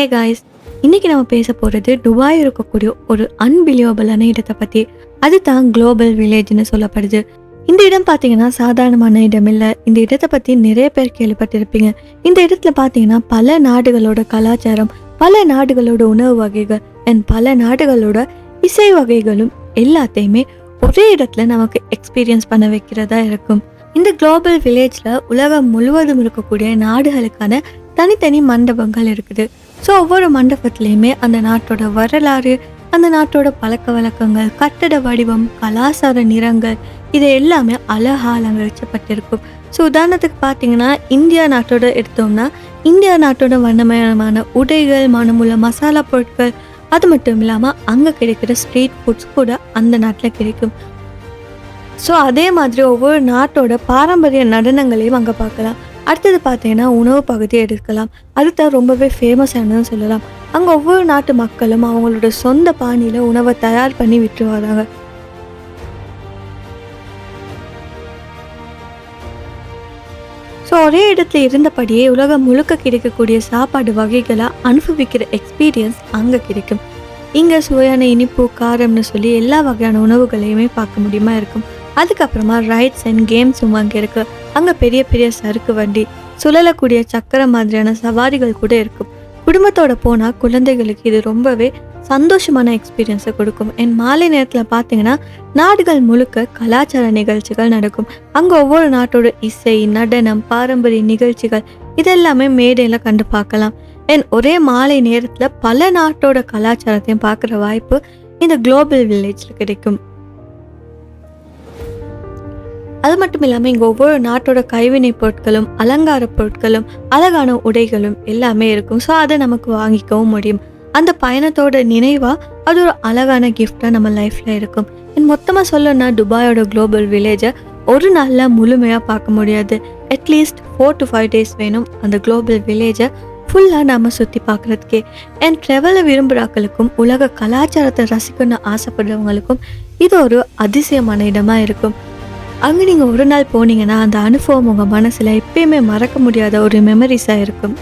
Hey guys இன்னைக்கு நம்ம பேச போகிறது துபாய் இருக்கக்கூடிய ஒரு அன்பிலியபிளான இடத்தை பற்றி அதுதான் குளோபல் வில்லேஜ்னு சொல்லப்படுது. இந்த இடம் பார்த்தீங்கன்னா சாதாரணமான இடம் இல்லை. இந்த இடத்தை பற்றி நிறைய பேர் கேள்விப்பட்டிருப்பீங்க. இந்த இடத்துல பார்த்தீங்கன்னா பல நாடுகளோட கலாச்சாரம் பல நாடுகளோட உணவு வகைகள் அண்ட் பல நாடுகளோட இசை வகைகளும் எல்லாத்தையுமே ஒரே இடத்துல நமக்கு எக்ஸ்பீரியன்ஸ் பண்ண வைக்கிறதா இருக்கும். இந்த குளோபல் வில்லேஜில் உலகம் முழுவதும் இருக்கக்கூடிய நாடுகளுக்கான தனித்தனி மண்டபங்கள் இருக்குது. ஸோ ஒவ்வொரு மண்டபத்துலேயுமே அந்த நாட்டோட வரலாறு அந்த நாட்டோட பழக்க வழக்கங்கள் கட்டட வடிவம் கலாச்சார நிறங்கள் இது எல்லாமே அழகா அலங்கரிக்கப்பட்டிருக்கும் ஸோ உதாரணத்துக்கு பார்த்தீங்கன்னா இந்தியா நாட்டோட எடுத்தோம்னா இந்தியா நாட்டோட வண்ணமயமான உடைகள் மனமுள்ள மசாலா பொருட்கள் அது மட்டும் இல்லாமல் அங்கே கிடைக்கிற ஸ்ட்ரீட் ஃபுட்ஸ் கூட அந்த நாட்டில் கிடைக்கும். ஸோ அதே மாதிரி ஒவ்வொரு நாட்டோட பாரம்பரிய நடனங்களையும் அங்கே பார்க்கலாம் அடுத்தது பார்த்தீங்கன்னா உணவு பகுதியை எடுக்கலாம். அதுதான் ரொம்பவே ஃபேமஸானதுன்னு சொல்லலாம். அங்கே ஒவ்வொரு நாட்டு மக்களும் அவங்களோட சொந்த பாணியில் உணவை தயார் பண்ணி விட்டு வராங்க ஸோ ஒரே இடத்துல இருந்தபடியே உலகம் முழுக்க கிடைக்கக்கூடிய சாப்பாடு வகைகளை அனுபவிக்கிற எக்ஸ்பீரியன்ஸ் அங்கே கிடைக்கும். இங்கே சுவையான இனிப்பு காரம்னு சொல்லி எல்லா வகையான உணவுகளையுமே பார்க்க முடியுமா இருக்கும். அதுக்கப்புறமா ரைட்ஸ் அண்ட் கேம்ஸும் அங்கே இருக்கு. அங்கே பெரிய பெரிய சறுக்கு வண்டி சுழலக்கூடிய சக்கரம் மாதிரியான சவாரிகள் கூட இருக்கும். குடும்பத்தோட போனால் குழந்தைகளுக்கு இது ரொம்பவே சந்தோஷமான எக்ஸ்பீரியன்ஸை கொடுக்கும். என் மாலை நேரத்தில் பார்த்தீங்கன்னா நாடுகள் முழுக்க கலாச்சார நிகழ்ச்சிகள் நடக்கும். அங்கே ஒவ்வொரு நாட்டோட இசை நடனம் பாரம்பரிய நிகழ்ச்சிகள் இதெல்லாமே மேடையில் கண்டு பார்க்கலாம். என் ஒரே மாலை நேரத்தில் பல நாட்டோட கலாச்சாரத்தையும் பார்க்குற வாய்ப்பு இந்த குளோபல் வில்லேஜில் கிடைக்கும். அது மட்டும் இல்லாமல் இங்கே ஒவ்வொரு நாட்டோட கைவினை பொருட்களும் அலங்கார பொருட்களும் அழகான உடைகளும் எல்லாமே இருக்கும். ஸோ அதை நமக்கு வாங்கிக்கவும் முடியும். அந்த பயணத்தோட நினைவாக அது ஒரு அழகான கிஃப்டாக நம்ம லைஃப்பில் இருக்கும். என் மொத்தமாக சொல்லணும்னா துபாயோட குளோபல் வில்லேஜை ஒரு நாளில் முழுமையாக பார்க்க முடியாது. At least four to five days வேணும் அந்த குளோபல் வில்லேஜை ஃபுல்லாக நாம் சுற்றி பார்க்குறதுக்கே. என் ட்ரெவலை விரும்புகிறாக்களுக்கும் உலக கலாச்சாரத்தை ரசிக்கணும்னு ஆசைப்படுறவங்களுக்கும் இது ஒரு அதிசயமான இடமாக இருக்கும். அங்கே நீங்கள் ஒரு நாள் போனீங்கன்னா அந்த அனுபவம் உங்கள் மனசில் எப்பயுமே மறக்க முடியாத ஒரு மெமரிஸாக இருக்கும்.